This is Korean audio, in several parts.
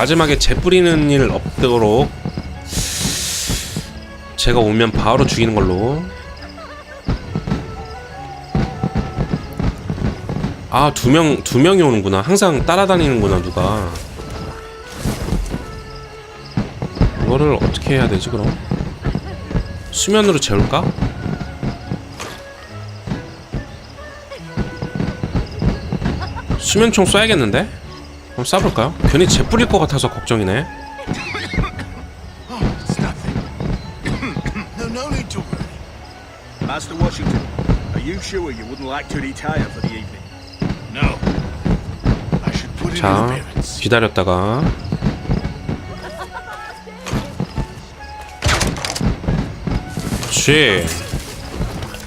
마지막에 재 뿌리는 일 없도록 제가 오면 바로 죽이는 걸로 아 두 명 두 명이 오는구나 항상 따라다니는구나 누가 이거를 어떻게 해야 되지 그럼 수면으로 재울까? 수면총 쏴야겠는데? 그럼 쏴볼까요? 괜히 재 뿌릴 것 같아서 걱정이네. Master Washington, are you sure you wouldn't like to retire for the evening? No. I should put in an 자 appearance. 기다렸다가 그렇지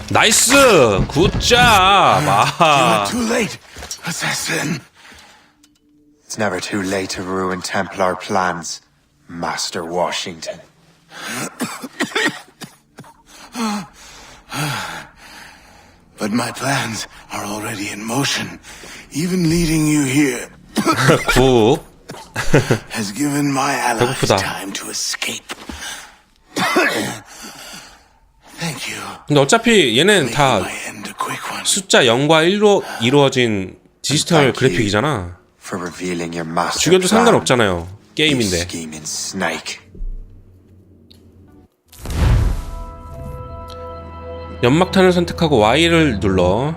나이스 굿잡 아 too late, assassin. It's never too late to ruin Templar plans, Master Washington. But my plans are already in motion. Even leading you here 굿 has given my allies 배고프다. time to escape. Thank you. 근데 어차피 얘는 Making 다 my end a quick one. 숫자 0과 1로 이루어진 디지털 Thank you. 그래픽이잖아 죽여도 상관없잖아요 게임인데. 연막탄을 선택하고 Y를 눌러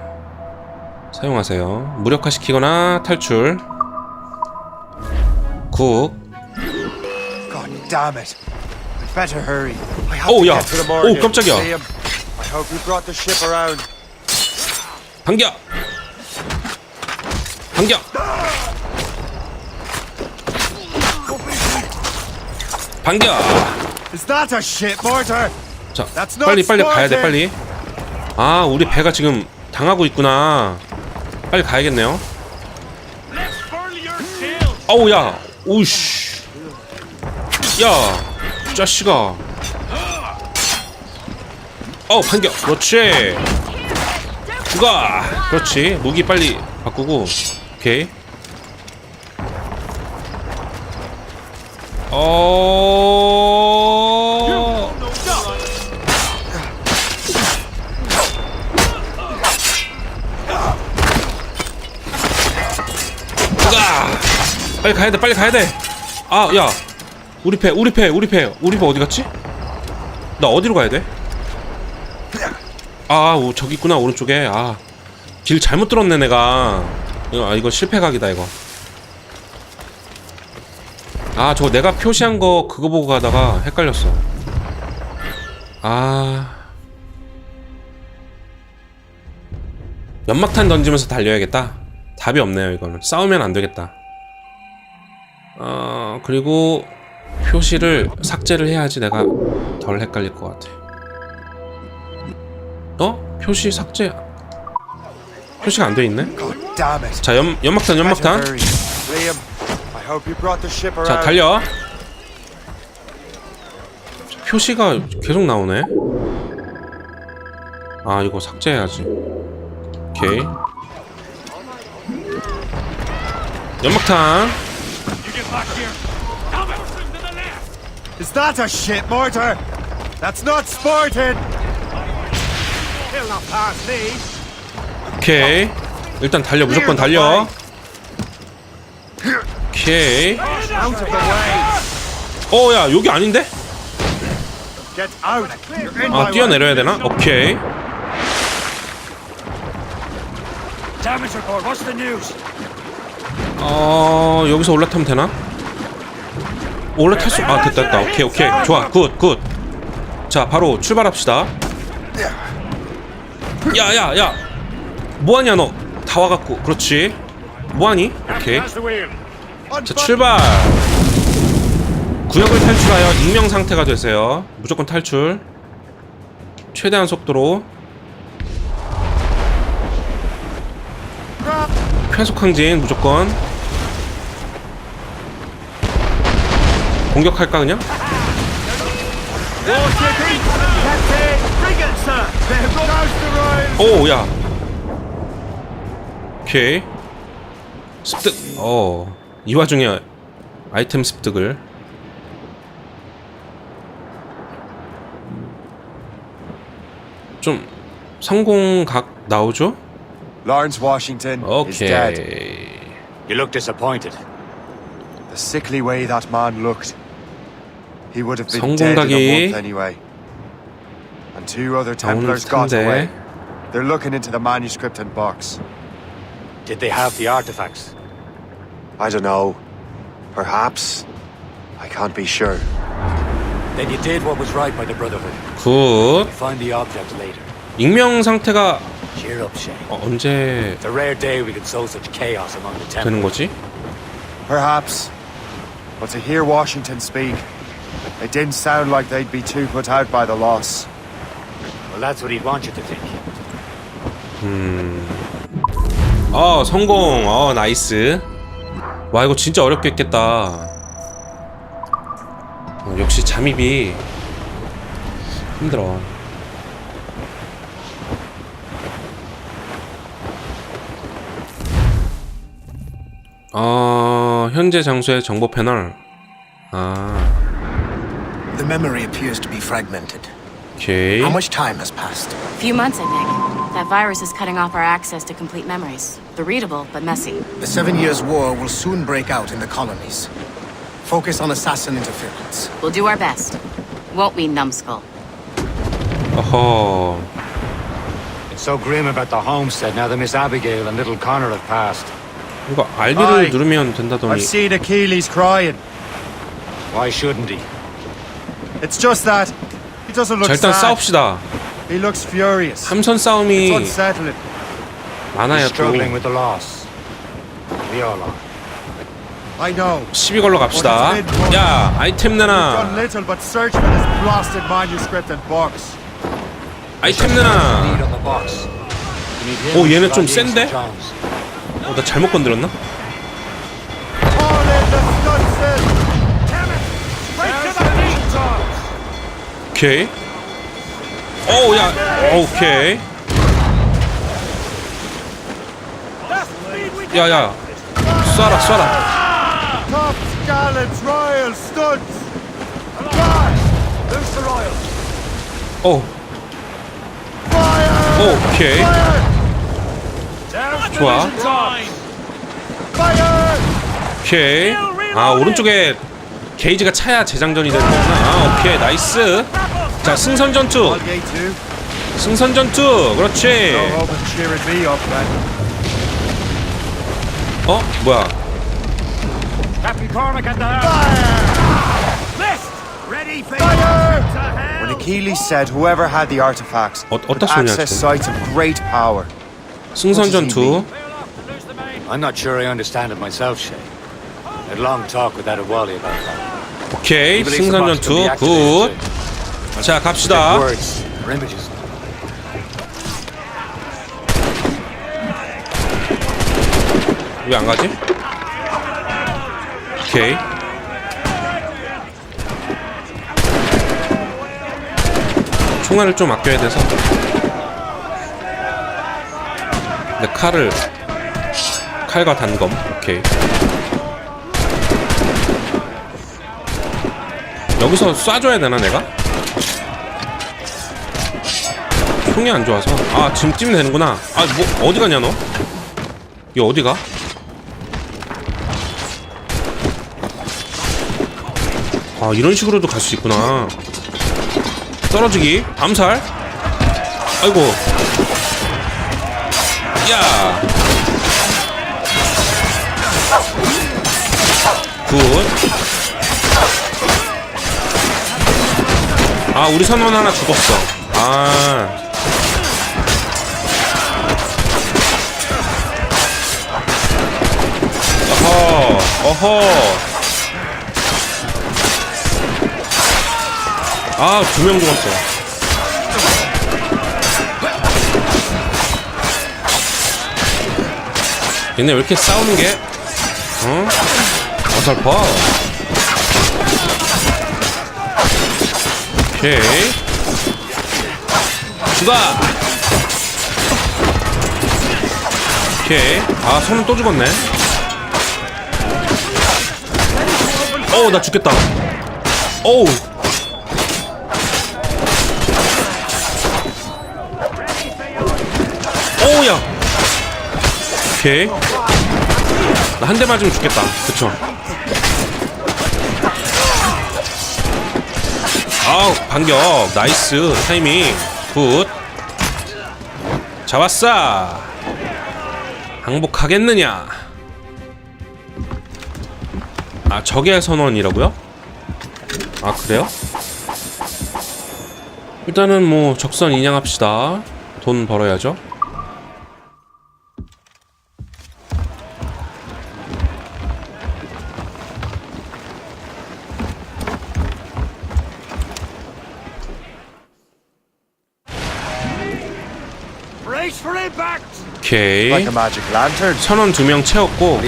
사용하세요. 무력화시키거나 탈출. better hurry. I have Oh, to yeah. get to the Oh, morgue. 깜짝이야. Liam, I hope you brought the ship around. 반격. Is that a ship mortar? 자, That's not 빨리 빨리 가야 돼. 빨리. 아, 우리 배가 지금 당하고 있구나. 빨리 가야겠네요. 아우 야, 오우씨. 야, 이 자식아. 어, 반격. 그렇지. 죽어. 그렇지. 무기 빨리 바꾸고. 오케이. 어. 가! 빨리 가야 돼, 빨리 가야 돼. 아, 야, 우리 배, 우리 배, 우리 배, 우리 배 어디 갔지? 나 어디로 가야 돼? 아, 오, 저기 있구나 오른쪽에. 아, 길 잘못 들었네 내가. 이거, 아, 이거 실패 각이다 이거. 아, 저거 내가 표시한 거 그거 보고 가다가 헷갈렸어. 아. 연막탄 던지면서 달려야겠다. 답이 없네요, 이거는. 싸우면 안 되겠다. 어, 그리고 표시를 삭제를 해야지 내가 덜 헷갈릴 것 같아. 어? 표시 삭제. 표시가 안 돼 있네? 자, 연, 연막탄, 연막탄. 자, 달려. 표시가 계속 나오네. 아, 이거 삭제해야지. 오케이. 연막탄. Is that a ship mortar? That's not Spartan! He'll not pass me. 오케이. 일단 달려, 무조건 달려. 오케이. Out of the way. 어, 야, 여기 아닌데? Get out. You're in 아, my way. 뛰어내려야 되나? 오케이. Damage report, what's the news? 어, 여기서 올라타면 되나? 올라탈 수, 아, 됐다, 됐다. 오케이, 오케이. 좋아, 굿, 굿. 자, 바로 출발합시다. 야, 야, 야. 뭐하냐, 너. 다 와갖고. 그렇지. 뭐하니? 오케이. 자, 출발. 구역을 탈출하여 익명 상태가 되세요. 무조건 탈출. 최대한 속도로. 쾌속 항진 무조건. 공격할까 그냥? 오, 야. 오케이. 습득. 어. 이 와중에 아이템 습득을 좀 성공각 나오죠? Lawrence Washington is dead. 오케이 You look disappointed. The sickly way that man looked. He would have been dead in a 성공각이 month anyway. And two other 나오는 Templars got 듯한데. away. They're looking into the manuscript and box. Did they have the artifacts? I don't know. Perhaps. I can't be sure. Then you did what was right by the Brotherhood. 굿 Find the object later. 익명 상태가 Cheer up, Shay. 어, 언제 It's a rare day we can sow such chaos among the 되는 Templars. 거지? Perhaps. But to hear Washington speak, it didn't sound like they'd be too put out by the loss. Well, that's what he'd want you to think. 어 성공 어 나이스 와 이거 진짜 어렵겠겠다. 어, 역시 잠입이 힘들어. 어 현재 장소의 정보 패널. 아. The memory appears to be fragmented. 오케이 How much time has passed? Few months, I think. That virus is cutting off our access to complete memories. They're readable, but messy. The Seven Years' War will soon break out in the colonies. Focus on assassin interference. We'll do our best. Won't we, numbskull? 어허 It's so grim about the homestead now that Miss Abigail and little Connor have passed. 이거 RB를 아이, 누르면 된다더니 I've seen Achilles crying. Why shouldn't he? It's just that he doesn't look 자 일단. 싸웁시다 He looks furious. 함선 It's 싸움이 unsettling. 많아요 He's 또 struggling with the loss. We all are. I know. 시비 걸러 갑시다 야 아이템 내놔 little but search for this blasted manuscript and box. 아이템 내놔 오, to 좀. 센데? 어, 나 잘못 건드렸나? 오케이 오 야 오케이 야 야 쏴라 쏴라 royals. 오! 오케이! 좋아! 오케이 아 오른쪽에 게이지가 차야 재장전이 되는 거구나 아 오케이 나이스 자 승선 전투 Gate 2. 승선 전투 그렇지 No hope of cheering me up then. 어 뭐야 Captain Cormac at the helm. List! Ready for Fire! to hell! When Achilles said whoever had the artifacts 어, could 어디다 쏘냐, access 지금? sites of great power. 승선 What does he 전투 mean? I'm not sure I understand it myself, Shay. I had a long talk with that Wally about that. 오케이 He believes the 승선 box can be 전투 activated 굿 자 갑시다. 왜 안 가지? 오케이. 총알을 좀 아껴야 돼서. 근데 칼을 칼과 단검. 오케이. 여기서 쏴줘야 되나 내가? 총이 안 좋아서. 아 지금 찌면 되는구나. 아 뭐 어디 가냐 너? 이거 어디 가? 아 이런 식으로도 갈 수 있구나 떨어지기 암살 아이고 야 굿. 아 우리 선원 하나 죽었어 아 어허 아, 두 명 죽었어. 얘네 왜 이렇게 싸우는 게, 어? 어설퍼. 오케이. 죽어! 오케이. 아, 손은 또 죽었네. 어우 나 죽겠다. 어우. 어우야. 오케이. 나 한 대 맞으면 죽겠다. 그쵸? 아우 반격. 나이스. 타이밍. 굿. 잡았어. 항복하겠느냐 아 적의 선언이라고요? 아 그래요? 일단은 뭐 적선 인양합시다 돈 벌어야죠 Brace for impact! 오케이. 선원 두 명 채웠고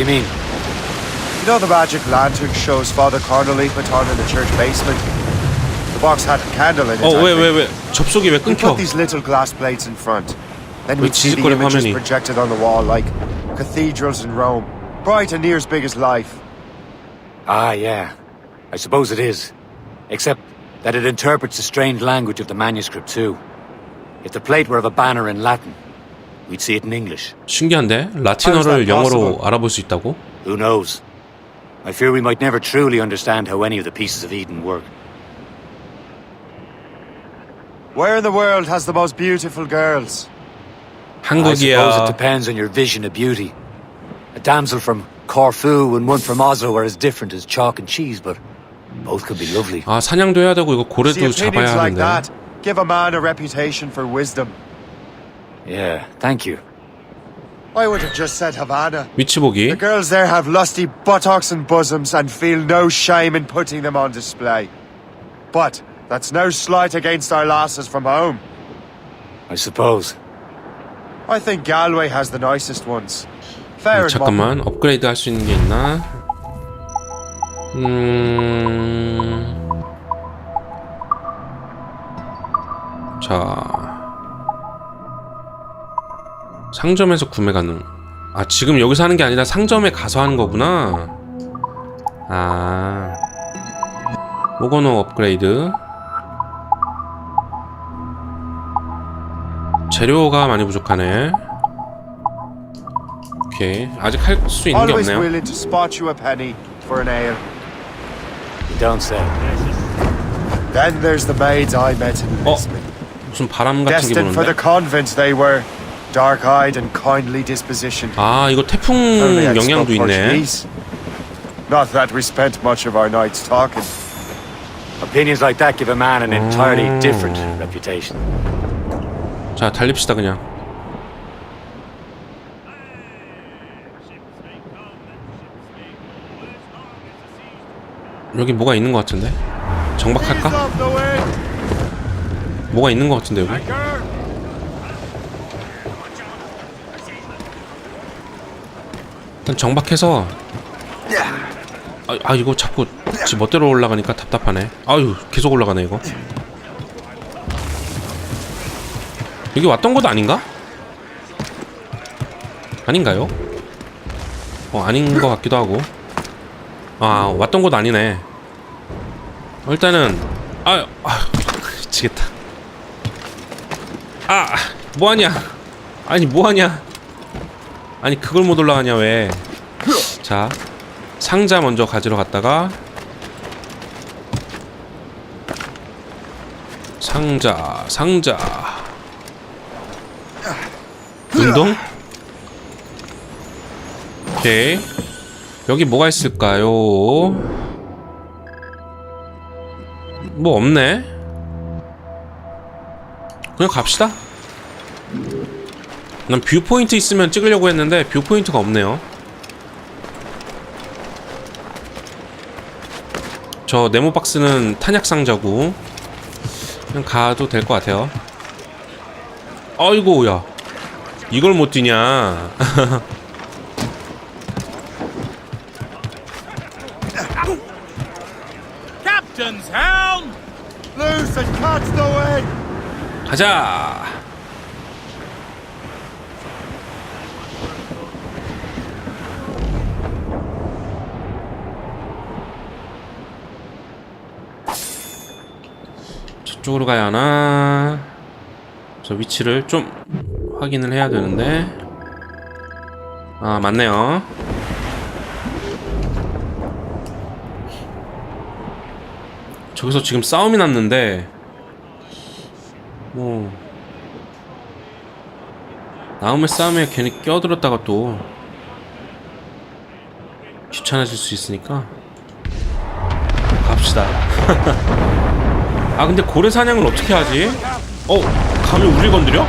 know the magic lantern shows Father Cornely put on in the church basement? The box had a candle in it. I 어 왜 왜 think. 왜 접속이 왜 We 끊겨 put these little glass plates in front. Then 왜 we'd see the 지직거려, images 화면이. projected on the wall like cathedrals in Rome. Bright and near as big as life. Ah, yeah. I suppose it is. Except that it interprets the strange language of the manuscript, too. If the plate were of a banner in Latin, we'd see it in English. 신기한데 How is 라틴어를 that 영어로 possible? 알아볼 수 있다고? Who knows? I fear we might never truly understand how any of the pieces of Eden work. Where in the world has the most beautiful girls? I suppose it 한국이야 depends on your vision of beauty. A damsel from Corfu and one from Oslo are as different as chalk and cheese, but both could be lovely. 아 사냥도 해야 되고 이거 See, 고래도 opinions 잡아야 like 하는데 that give a man a reputation for wisdom. Yeah, thank you. I would have just said Havana. 위치 보기 The girls there have lusty buttocks and bosoms and feel no shame in putting them on display. But that's no slight against our lasses from home. I suppose. I think Galway has the nicest ones. Fair and modern. 잠깐만 업그레이드 할 수 있는 게 있나? 음... 자 상점에서 구매 가능 아 지금 여기서 하는 게 아니라 상점에 가서 하는 거구나 아 모거노 업그레이드 재료가 많이 부족하네 오케이 아직 할 수 있는 게 없네요 어. 무슨 바람 같은 게 부는데. Dark-eyed and kindly dispositioned. 아 이거 태풍 Only I spoke 영향도 있네 Portuguese. Not that we spent much of our nights talking. Opinions like that give a man an entirely different reputation. 자 달립시다 그냥 여기 뭐가 있는 것 같은데 정박할까? 뭐가 있는 것 같은데 여기 일단 정박해서. 아, 아 이거 자꾸 지 멋대로 올라가니까 답답하네. 아유 계속 올라가네 이거. 여기 왔던 곳 아닌가? 아닌가요? 어 아닌 것 같기도 하고. 아 왔던 곳 아니네. 어, 일단은 아유 아 미치겠다. 아 뭐하냐? 아니 뭐하냐 아니 그걸 못 올라가냐 왜? 자 상자 먼저 가지러 갔다가 상자 상자 운동? 오케이 여기 뭐가 있을까요? 뭐 없네 그냥 갑시다 난 뷰포인트 있으면 찍으려고 했는데 뷰포인트가 없네요. 저 네모박스는 탄약 상자고. 그냥 가도 될 것 같아요. 아이고 야. 이걸 못 뛰냐. Captain's helm! Loose and catch the wind. 가자 저쪽으로 가야 하나? 저 위치를 좀 확인을 해야 되는데. 아 맞네요. 저기서 지금 싸움이 났는데. 뭐 나움의 싸움에 괜히 껴들었다가 또 귀찮아질 수 있으니까 갑시다 아 근데 고래 사냥을 어떻게 하지? 어 감히 우리 건드려?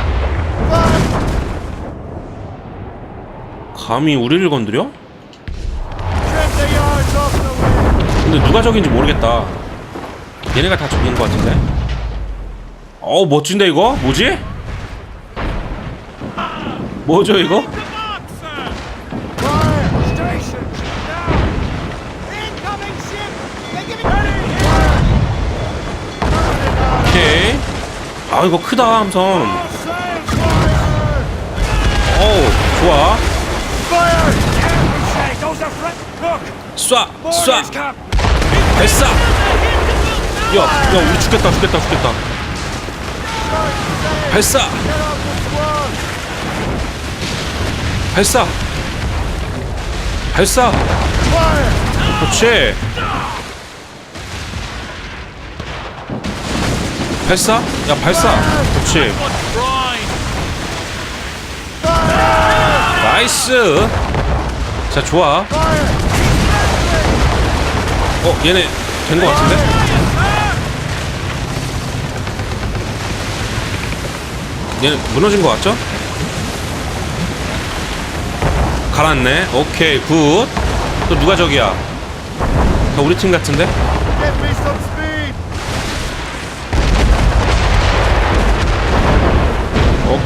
감히 우리를 건드려? 근데 누가 적인지 모르겠다 얘네가 다 적인 것 같은데 어 멋진데 이거? 뭐지? 뭐죠 이거? 아 이거 크다 함선 어우 좋아 쏴! 쏴! 발사! 야, 야 우리 죽겠다 죽겠다 죽겠다 발사! 발사! 발사! 그렇지 발사? 야 발사 그렇지 나이스 자 좋아 어 얘네 된거 같은데? 얘네 무너진 거 같죠? 가라앉네 오케이 굿또 누가 저기야 다 우리 팀 같은데? Give me some speed!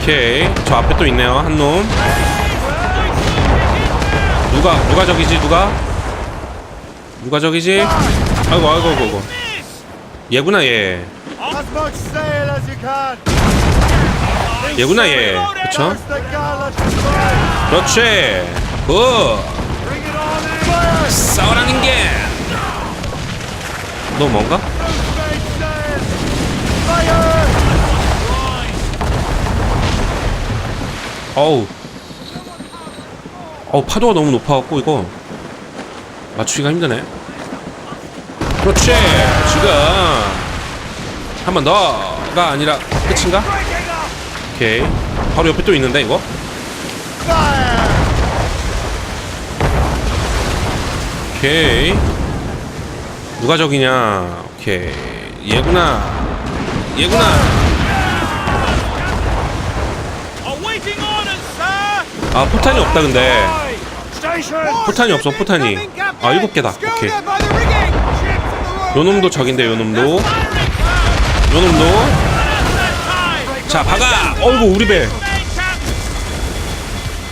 오케이. 저 앞에 또 있네요 한놈. 누가 누가 저기지 누가? 누가 저기지? 아이고 아이고 아이고 얘구나 얘! 얘구나 얘. 그쵸! 그렇지. 굿! 싸우라는 게너 뭔가 어우. 어우 파도가 너무 높아갖고 이거 맞추기가 힘드네. 그렇지. 지금 한 번 더가 아니라 끝인가? 오케이. 바로 옆에 또 있는데 이거? 오케이. 누가 저기냐? 오케이. 얘구나. 얘구나 아 포탄이 없다 근데! 포탄이 없어 포탄이. 아 일곱 개다. 오케이. 요놈도 적인데 요놈도. 요놈도. 자 박아. 어이구 우리 배자.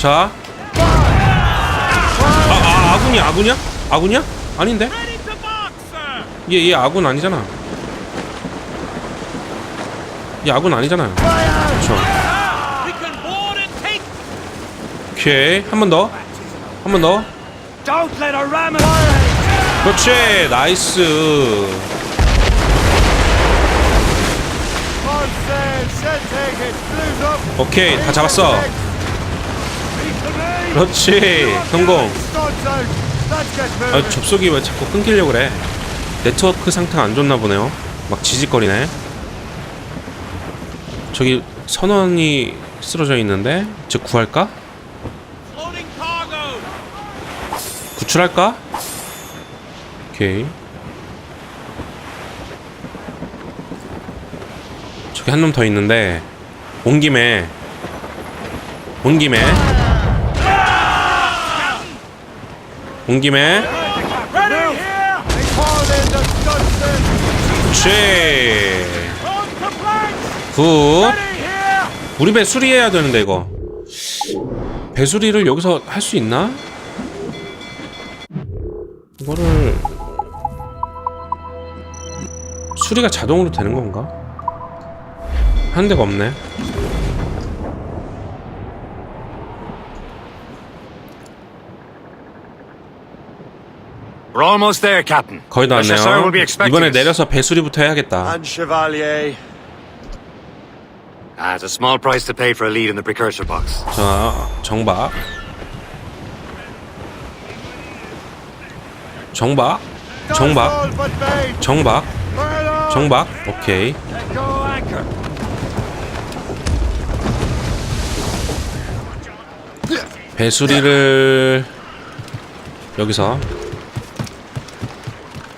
아, 아 아군이 아군이야? 아군이야? 아닌데! 얘 얘 아군 아니잖아. 얘 아군 아니잖아요 그쵸 We can board and take... 오케이 한 번 더 한 번 더 그렇지 나이스! 오케이 다 잡았어 그렇지 성공 아! 접속이 왜 자꾸 끊기려고 그래? 네트워크 상태가 안 좋나 보네요. 막 지직거리네. 저기 선원이 쓰러져 있는데, 즉 구할까? 구출할까? 오케이. 저기 한 놈 더 있는데, 온 김에, 온 김에, 온 김에, planks! 굿. 우리 배 수리해야 되는데 이거 배 수리를 여기서 할 수 있나? 이거를 수리가 자동으로 되는 건가? 한 데가 없네. We're almost there, Captain. 거의 다 왔네요. 이번에. 내려서 배 수리부터 해야겠다. And Chevalier, Ah, it's a small price to pay for a lead in the precursor box. 자, 정박. 정박. 정박. 정박. 정박. 오케이. 배수리를 여기서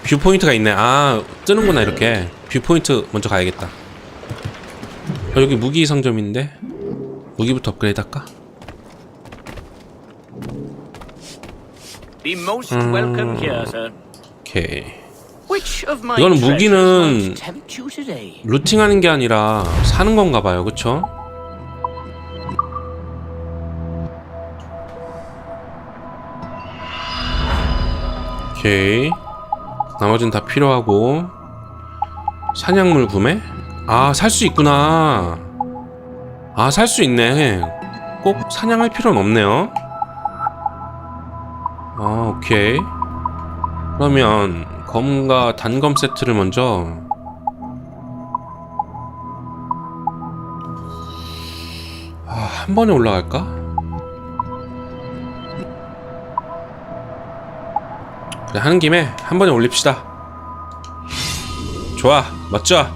뷰 포인트가 있네. 아 뜨는구나 이렇게. 뷰 포인트 먼저 가야겠다. 어, 여기 무기 상점인데 무기부터 업그레이드 할까? Be most welcome here, sir. 오케이. Which of my 이거는 treasures 무기는 might tempt you today? 루팅하는 게 아니라 사는 건가 봐요. 그쵸? 오케이. 나머지는 다 필요하고 사냥물 구매? 아, 살 수 있구나. 아, 살 수 있네. 꼭 사냥할 필요는 없네요. 아, 오케이. 그러면 검과 단검 세트를 먼저 아, 한 번에 올라갈까? 그래, 하는 김에 한 번에 올립시다. 좋아, 멋져.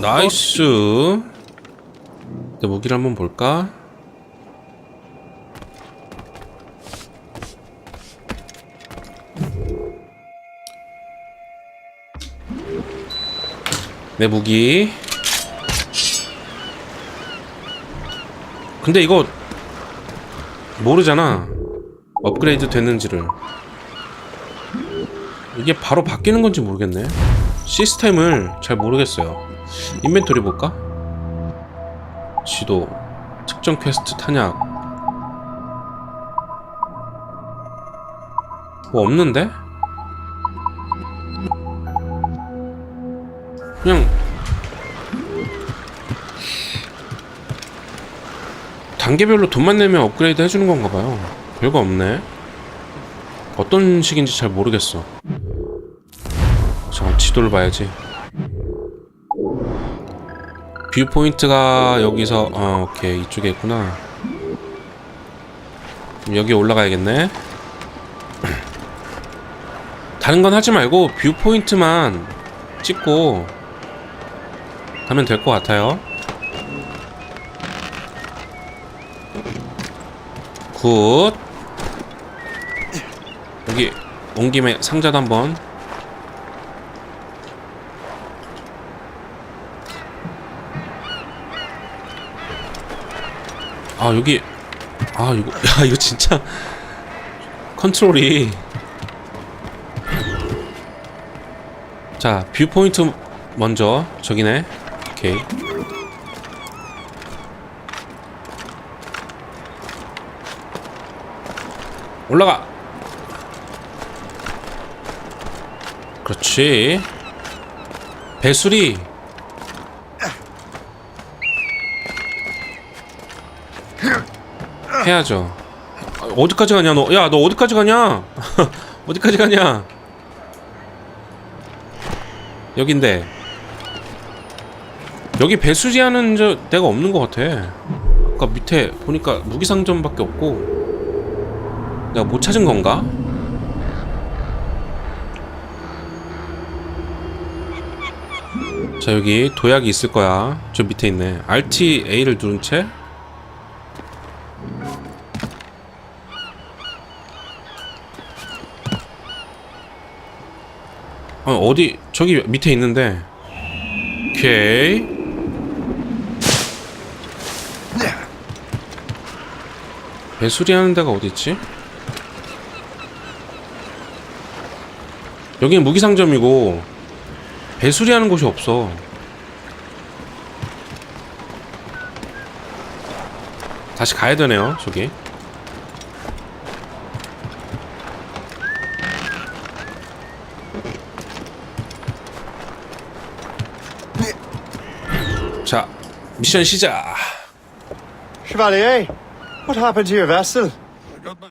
나이스. 내 무기를 한번 볼까? 내 무기. 근데 이거 모르잖아. 업그레이드 됐는지를. 이게 바로 바뀌는 건지 모르겠네. 시스템을 잘 모르겠어요. 인벤토리 볼까? 지도, 특정 퀘스트 탄약. 뭐 없는데? 단계별로 돈만 내면 업그레이드 해주는 건가 봐요. 별거 없네. 어떤 식인지 잘 모르겠어. 잠깐 지도를 봐야지. 뷰 포인트가 여기서 어 오케이 이쪽에 있구나. 그럼 여기 올라가야겠네. 다른 건 하지 말고 뷰 포인트만 찍고 가면 될 것 같아요. 굿. 여기 온 김에 상자도 한번. 아 여기. 아 이거 야 이거 진짜 컨트롤이. 자 뷰포인트 먼저 저기네. 오케이 올라가 그렇지 배수리 해야죠. 어디까지 가냐 너? 야 너 어디까지 가냐? 어디까지 가냐? 여긴데 여기 배수지하는 저 데가 없는 것 같아. 아까 밑에 보니까 무기 상점밖에 없고 내가 못 찾은 건가? 자 여기 도약이 있을 거야. 저 밑에 있네. Alt A를 누른 채 어, 어디 저기 밑에 있는데 오케이 배수리 하는 데가 어디 있지? 여기는 무기 상점이고 배수리 하는 곳이 없어 다시 가야 되네요 저기 자 미션 시작 Chevalier, what happened to your vessel?